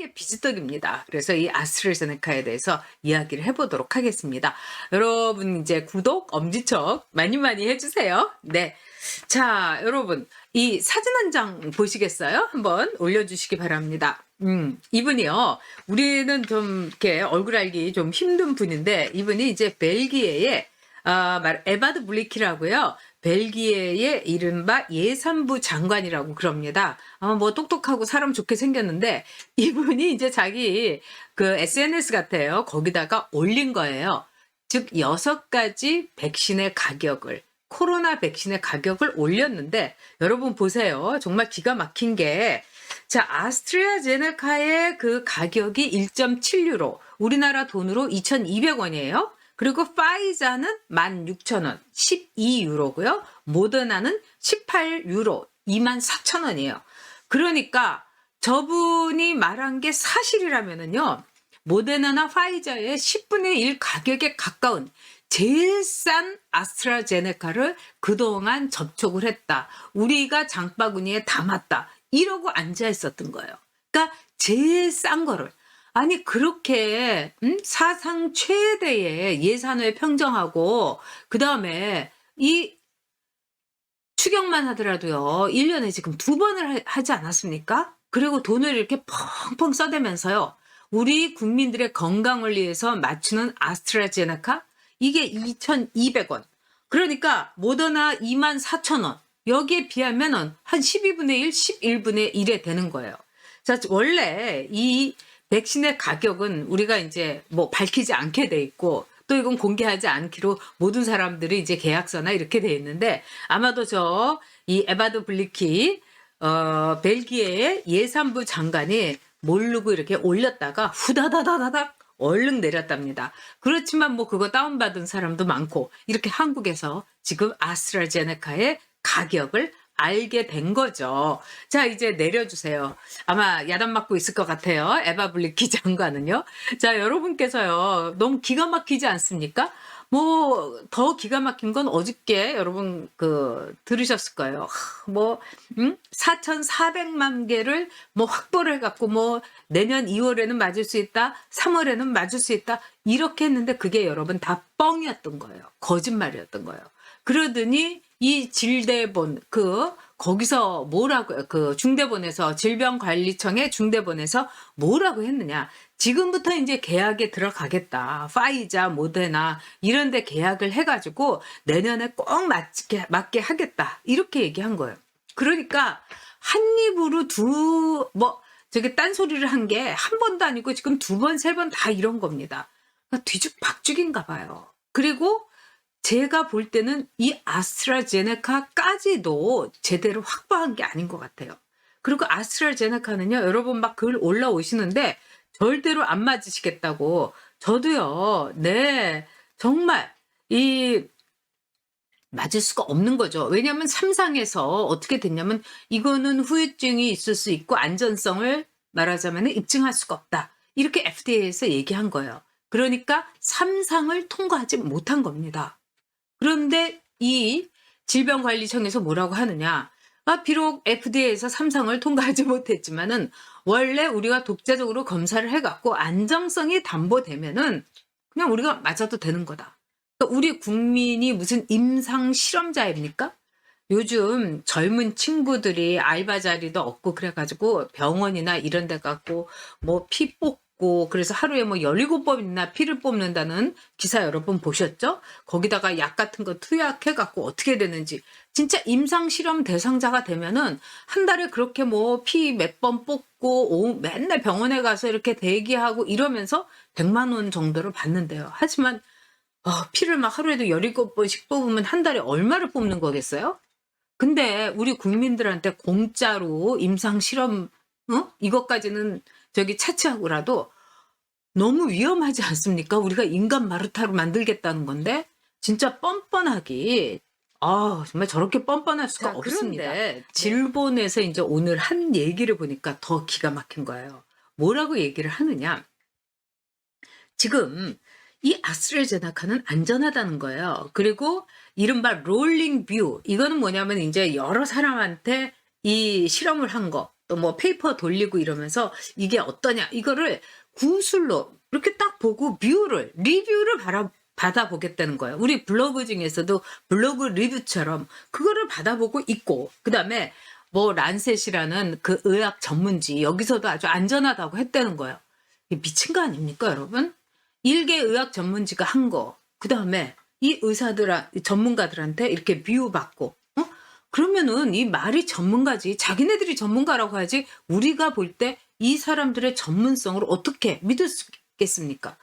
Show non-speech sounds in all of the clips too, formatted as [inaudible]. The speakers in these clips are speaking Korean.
게 비지떡입니다. 그래서 이 아스트라제네카에 대해서 이야기를 해보도록 하겠습니다. 여러분 이제 구독, 엄지척 많이 많이 해주세요. 네. 자, 여러분 이 사진 한 장 보시겠어요? 한번 올려주시기 바랍니다. 음, 이분이요. 우리는 좀 이렇게 얼굴 알기 좀 힘든 분인데 이분이 이제 벨기에의 아, 말 에바드 블리키라고요. 벨기에의 이른바 예산부 장관이라고 그럽니다. 아, 뭐 똑똑하고 사람 좋게 생겼는데 이분이 이제 자기 그 SNS 같아요. 거기다가 올린 거예요. 즉 여섯 가지 백신의 가격을 코로나 백신의 가격을 올렸는데 여러분 보세요. 정말 기가 막힌 게 자, 아스트라제네카의 그 가격이 1.7유로, 우리나라 돈으로 2,200원이에요. 그리고 파이자는 16,000원, 12유로고요. 모더나는 18유로, 24,000원이에요. 그러니까 저분이 말한 게 사실이라면은요. 모데나나 파이자의 10분의 1 가격에 가까운 제일 싼 아스트라제네카를 그동안 접촉을 했다. 우리가 장바구니에 담았다. 이러고 앉아 있었던 거예요. 그러니까 제일 싼 거를. 아니 그렇게 음? 사상 최대의 예산을 평정하고 그 다음에 이 추경만 하더라도요 1년에 지금 두 번을 하- 하지 않았습니까? 그리고 돈을 이렇게 펑펑 써대면서요 우리 국민들의 건강을 위해서 맞추는 아스트라제네카 이게 2,200원. 그러니까 모더나 24,000원. 여기에 비하면은 한 12분의 1, 11분의 1에 되는 거예요. 자, 원래 이 백신의 가격은 우리가 이제 뭐 밝히지 않게 돼 있고 또 이건 공개하지 않기로 모든 사람들이 이제 계약서나 이렇게 돼 있는데 아마도 저 이 에바드 블리키 어 벨기에의 예산부 장관이 모르고 이렇게 올렸다가 후다다다다닥 얼른 내렸답니다. 그렇지만 뭐 그거 다운받은 사람도 많고 이렇게 한국에서 지금 아스트라제네카의 가격을 알게 된 거죠. 자, 이제 내려주세요. 아마 야단 맞고 있을 것 같아요. 에바 블리키 장관은요. 자, 여러분께서요. 너무 기가 막히지 않습니까? 뭐 더 기가 막힌 건 어저께 여러분 그 들으셨을 거예요. 하, 뭐 음? 4,400만 개를 뭐 확보를 해갖고 뭐 내년 2월에는 맞을 수 있다, 3월에는 맞을 수 있다 이렇게 했는데 그게 여러분 다 뻥이었던 거예요. 거짓말이었던 거예요. 그러더니 이 질대본 그 거기서 뭐라고 그 중대본에서 질병관리청의 중대본에서 뭐라고 했느냐 지금부터 이제 계약에 들어가겠다 파이자 모데나 이런 데 계약을 해 가지고 내년에 꼭 맞게 맞게 하겠다 이렇게 얘기한 거예요. 그러니까 한 입으로 두 뭐 저기 딴 소리를 한 게 한 번도 아니고 지금 두 번 세 번 다 이런 겁니다. 그러니까 뒤죽박죽인가 봐요. 그리고 제가 볼 때는 이 아스트라제네카까지도 제대로 확보한 게 아닌 것 같아요. 그리고 아스트라제네카는요, 여러분 막 글 올라오시는데 절대로 안 맞으시겠다고. 저도요, 네, 정말 이 맞을 수가 없는 거죠. 왜냐하면 삼상에서 어떻게 됐냐면 이거는 후유증이 있을 수 있고 안전성을 말하자면 입증할 수가 없다. 이렇게 FDA에서 얘기한 거예요. 그러니까 삼상을 통과하지 못한 겁니다. 그런데 이 질병관리청에서 뭐라고 하느냐? 아, 비록 FDA에서 삼상을 통과하지 [laughs] 못했지만은 원래 우리가 독자적으로 검사를 해갖고 안정성이 담보되면은 그냥 우리가 맞아도 되는 거다. 그러니까 우리 국민이 무슨 임상 실험자입니까? 요즘 젊은 친구들이 알바 자리도 없고 그래가지고 병원이나 이런 데 갖고 뭐 피 뽑고 그래서 하루에 뭐 17번이나 피를 뽑는다는 기사 여러분 보셨죠? 거기다가 약 같은 거 투약해 갖고 어떻게 되는지 진짜 임상 실험 대상자가 되면은 한 달에 그렇게 뭐 피 몇 번 뽑고 오- 맨날 병원에 가서 이렇게 대기하고 이러면서 100만 원 정도를 받는데요. 하지만 어, 피를 막 하루에도 17번씩 뽑으면 한 달에 얼마를 뽑는 거겠어요? 근데 우리 국민들한테 공짜로 임상 실험 어? 이것까지는 저기 차치하고라도 너무 위험하지 않습니까? 우리가 인간 마르타로 만들겠다는 건데 진짜 뻔뻔하기 아 정말 저렇게 뻔뻔할 수가 자, 없습니다. 그런데 네. 질본에서 이제 오늘 한 얘기를 보니까 더 기가 막힌 거예요. 뭐라고 얘기를 하느냐? 지금 이 아스트라제네카는 안전하다는 거예요. 그리고 이른바 롤링 뷰 이거는 뭐냐면 이제 여러 사람한테 이 실험을 한 거. 또뭐 페이퍼 돌리고 이러면서 이게 어떠냐 이거를 구술로 이렇게 딱 보고 뷰를 리뷰를 바라, 받아보겠다는 거예요. 우리 블로그 중에서도 블로그 리뷰처럼 그거를 받아보고 있고 그 다음에 뭐 란셋이라는 그 의학 전문지 여기서도 아주 안전하다고 했다는 거예요. 미친 거 아닙니까 여러분? 일개 의학 전문지가 한 거, 그 다음에 이 의사들, 이 전문가들한테 이렇게 비유받고, 어? 그러면은 이 말이 전문가지. 자기네들이 전문가라고 하지. 우리가 볼 때 이 사람들의 전문성을 어떻게 믿을 수 있겠습니까?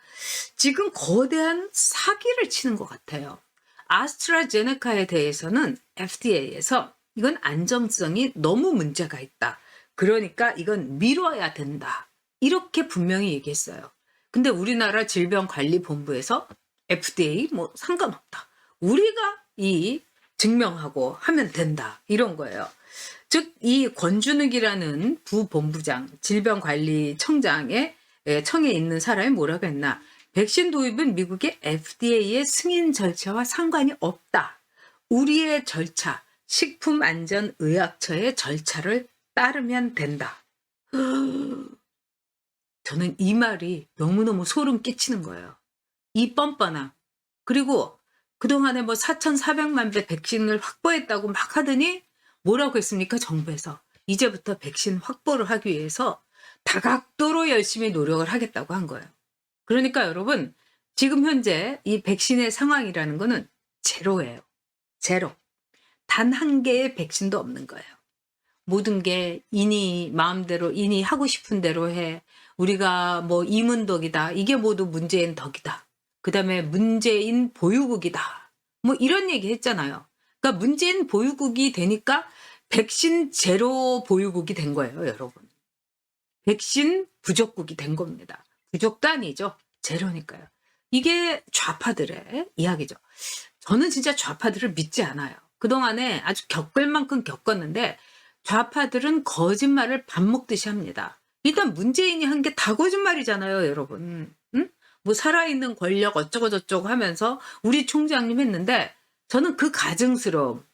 지금 거대한 사기를 치는 것 같아요. 아스트라제네카에 대해서는 FDA에서 이건 안정성이 너무 문제가 있다. 그러니까 이건 미뤄야 된다. 이렇게 분명히 얘기했어요. 근데 우리나라 질병관리본부에서 FDA 뭐 상관없다. 우리가 이 증명하고 하면 된다. 이런 거예요. 즉, 이 권준욱이라는 부본부장, 질병관리청장의 에, 청에 있는 사람이 뭐라고 했나. 백신 도입은 미국의 FDA의 승인 절차와 상관이 없다. 우리의 절차, 식품안전의약처의 절차를 따르면 된다. [gasps] 저는 이 말이 너무너무 소름 끼치는 거예요. 이 뻔뻔함. 그리고 그동안에 뭐 4,400만 배 백신을 확보했다고 막 하더니 뭐라고 했습니까? 정부에서. 이제부터 백신 확보를 하기 위해서 다각도로 열심히 노력을 하겠다고 한 거예요. 그러니까 여러분, 지금 현재 이 백신의 상황이라는 거는 제로예요. 제로. 단 한 개의 백신도 없는 거예요. 모든 게 인이 마음대로 인이 하고 싶은 대로 해. 우리가 뭐 이문덕이다. 이게 모두 문재인 덕이다. 그 다음에 문재인 보유국이다. 뭐 이런 얘기 했잖아요. 그러니까 문재인 보유국이 되니까 백신 제로 보유국이 된 거예요, 여러분. 백신 부족국이 된 겁니다. 부족도 아니죠. 제로니까요. 이게 좌파들의 이야기죠. 저는 진짜 좌파들을 믿지 않아요. 그동안에 아주 겪을 만큼 겪었는데 좌파들은 거짓말을 밥 먹듯이 합니다. 일단 문재인이 한 게 다 거짓말이잖아요, 여러분. 응? 뭐 살아있는 권력 어쩌고 저쩌고 하면서 우리 총장님 했는데 저는 그 가증스러움,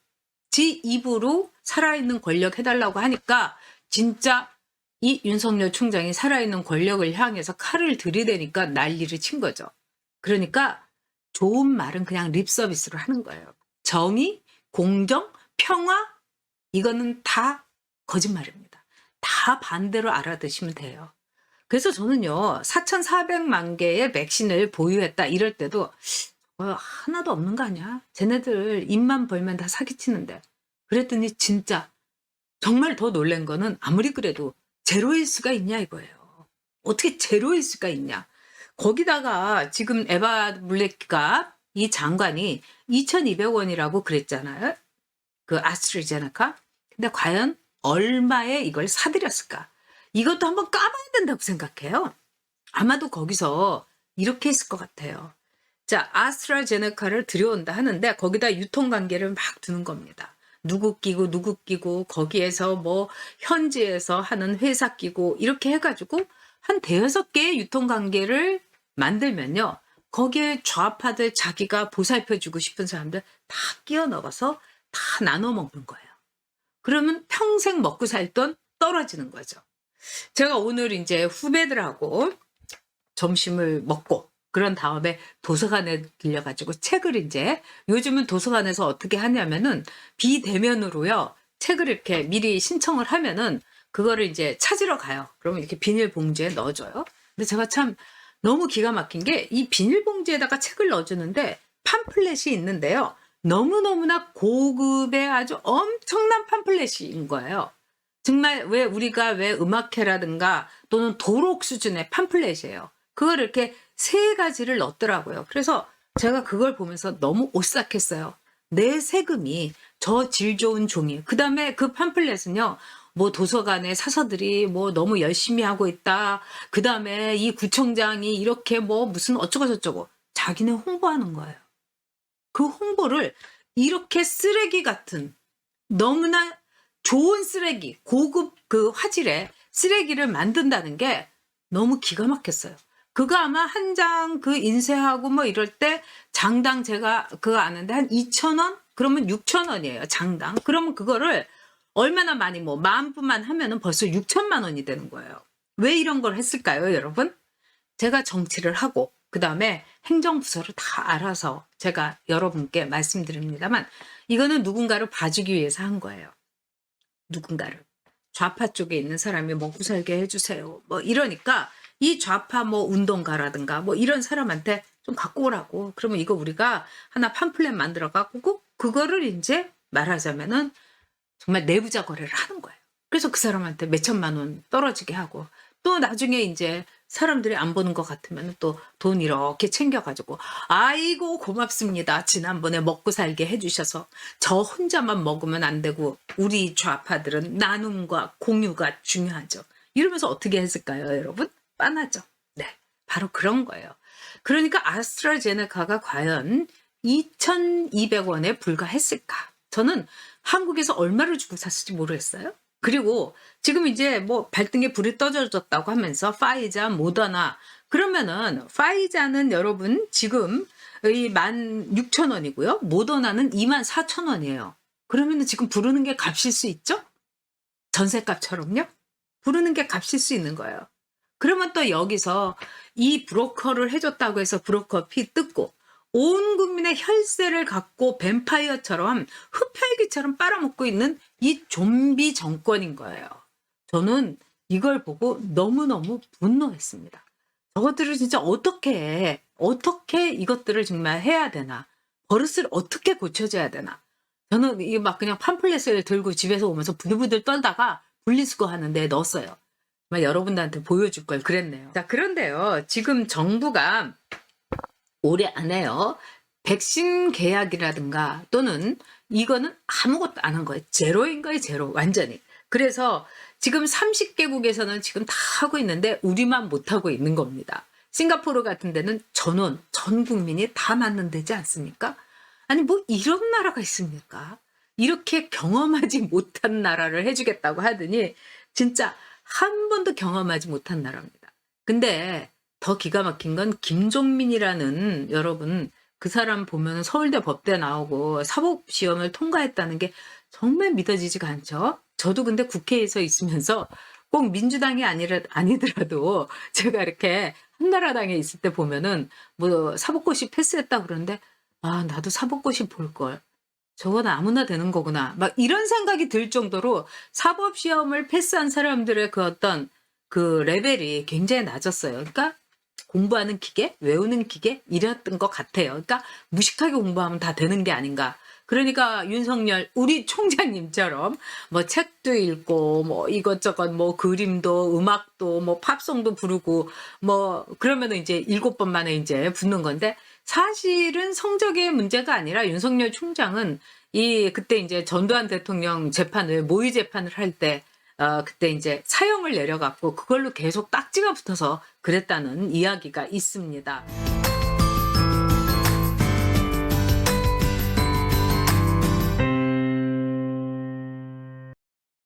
지 입으로 살아있는 권력 해달라고 하니까 진짜 이 윤석열 총장이 살아있는 권력을 향해서 칼을 들이대니까 난리를 친 거죠. 그러니까 좋은 말은 그냥 립 서비스로 하는 거예요. 정의, 공정, 평화 이거는 다 거짓말입니다. 다 반대로 알아두시면 돼요. 그래서 저는요, 4,400만 개의 백신을 보유했다 이럴 때도 어, 하나도 없는 거 아니야? 쟤네들 입만 벌면 다 사기치는데. 그랬더니 진짜 정말 더 놀란 거는 아무리 그래도 제로일 수가 있냐 이거예요. 어떻게 제로일 수가 있냐? 거기다가 지금 에바 물레가 이 장관이 2,200원이라고 그랬잖아요. 그 아스트라제네카. 근데 과연 얼마에 이걸 사들였을까? 이것도 한번 까봐야 된다고 생각해요. 아마도 거기서 이렇게 했을 것 같아요. 자, 아스트라제네카를 들여온다 하는데 거기다 유통관계를 막 두는 겁니다. 누구 끼고 누구 끼고 거기에서 뭐 현지에서 하는 회사 끼고 이렇게 해가지고 한 대여섯 개의 유통관계를 만들면요. 거기에 좌파들 자기가 보살펴주고 싶은 사람들 다 끼워 넣어서 다 나눠 먹는 거예요. 그러면 평생 먹고 살 돈 떨어지는 거죠. 제가 오늘 이제 후배들하고 점심을 먹고 그런 다음에 도서관에 들려가지고 책을 이제 요즘은 도서관에서 어떻게 하냐면은 비대면으로요 책을 이렇게 미리 신청을 하면은 그거를 이제 찾으러 가요. 그러면 이렇게 비닐봉지에 넣어줘요. 근데 제가 참 너무 기가 막힌 게 이 비닐봉지에다가 책을 넣어주는데 팜플렛이 있는데요. 너무너무나 고급의 아주 엄청난 팜플렛인 거예요. 정말 왜 우리가 왜 음악회라든가 또는 도록 수준의 팜플렛이에요. 그걸 이렇게 세 가지를 넣더라고요. 그래서 제가 그걸 보면서 너무 오싹했어요. 내 세금이 저 질 좋은 종이. 그 다음에 그 팜플렛은요. 뭐 도서관에 사서들이 뭐 너무 열심히 하고 있다. 그 다음에 이 구청장이 이렇게 뭐 무슨 어쩌고 저쩌고 자기네 홍보하는 거예요. 그 홍보를 이렇게 쓰레기 같은 너무나 좋은 쓰레기, 고급 그 화질의 쓰레기를 만든다는 게 너무 기가 막혔어요. 그거 아마 한 장 그 인쇄하고 뭐 이럴 때 장당 제가 그거 아는데 한 2,000원? 그러면 6,000원이에요. 장당. 그러면 그거를 얼마나 많이 뭐만 분만 하면은 벌써 6천만 원이 되는 거예요. 왜 이런 걸 했을까요, 여러분? 제가 정치를 하고 그 다음에 행정부서를 다 알아서 제가 여러분께 말씀드립니다만 이거는 누군가를 봐주기 위해서 한 거예요. 누군가를 좌파 쪽에 있는 사람이 먹고 살게 해주세요. 뭐 이러니까 이 좌파 뭐 운동가라든가 뭐 이런 사람한테 좀 갖고 오라고. 그러면 이거 우리가 하나 팜플렛 만들어 갖고 그거를 이제 말하자면은 정말 내부자 거래를 하는 거예요. 그래서 그 사람한테 몇 천만 원 떨어지게 하고 또 나중에 이제 사람들이 안 보는 것 같으면 또 돈 이렇게 챙겨가지고 아이고 고맙습니다. 지난번에 먹고 살게 해주셔서 저 혼자만 먹으면 안 되고 우리 좌파들은 나눔과 공유가 중요하죠. 이러면서 어떻게 했을까요, 여러분? 빤하죠. 네, 바로 그런 거예요. 그러니까 아스트라제네카가 과연 2,200원에 불과했을까? 저는 한국에서 얼마를 주고 샀을지 모르겠어요. 그리고 지금 이제 뭐 발등에 불이 떠져졌다고 하면서 파이자, 모더나 그러면은 파이자는 여러분 지금 이 16,000원이고요. 모더나는 24,000원이에요. 그러면은 지금 부르는 게 값일 수 있죠? 전세값처럼요? 부르는 게 값일 수 있는 거예요. 그러면 또 여기서 이 브로커를 해줬다고 해서 브로커 피 뜯고 온 국민의 혈세를 갖고 뱀파이어처럼 흡혈귀처럼 빨아먹고 있는 이 좀비 정권인 거예요. 저는 이걸 보고 너무너무 분노했습니다. 저것들을 진짜 어떻게, 어떻게 이것들을 정말 해야 되나. 버릇을 어떻게 고쳐줘야 되나. 저는 이게 막 그냥 팜플렛을 들고 집에서 오면서 부들부들 떨다가 분리수거 하는 데 넣었어요. 여러분들한테 보여줄 걸 그랬네요. 자, 그런데요. 지금 정부가 올해 안에요. 백신 계약이라든가 또는 이거는 아무것도 안 한 거예요. 제로인 거예요, 제로. 완전히. 그래서 지금 30개국에서는 지금 다 하고 있는데 우리만 못하고 있는 겁니다. 싱가포르 같은 데는 전원, 전 국민이 다 맞는 데지 않습니까? 아니, 뭐 이런 나라가 있습니까? 이렇게 경험하지 [laughs] 못한 나라를 해주겠다고 하더니 진짜 한 번도 경험하지 못한 나라입니다. 근데 더 기가 막힌 건 김종민이라는 여러분 그 사람 보면 서울대 법대 나오고 사법 시험을 통과했다는 게 정말 믿어지지가 않죠. 저도 근데 국회에서 있으면서 꼭 민주당이 아니라 아니더라도 [laughs] 제가 이렇게 한나라당에 있을 때 보면은 뭐 사법고시 패스했다 그러는데 아 나도 사법고시 볼 걸. 저건 아무나 되는 거구나. 막 이런 생각이 들 정도로 사법 시험을 패스한 사람들의 그 어떤 그 레벨이 굉장히 낮았어요. 그러니까 공부하는 기계, 외우는 기계 이랬던 것 같아요. 그러니까 무식하게 공부하면 다 되는 게 아닌가. 그러니까 윤석열 우리 총장님처럼 뭐 책도 읽고 뭐 이것저것 뭐 그림도 음악도 뭐 팝송도 부르고 뭐 그러면은 이제 일곱 번 만에 이제 붙는 건데 사실은 성적의 문제가 아니라 윤석열 총장은 이 그때 이제 전두환 대통령 재판을 모의 재판을 할때 어, 그때 이제 사형을 내려갖고 그걸로 계속 딱지가 붙어서 그랬다는 이야기가 있습니다.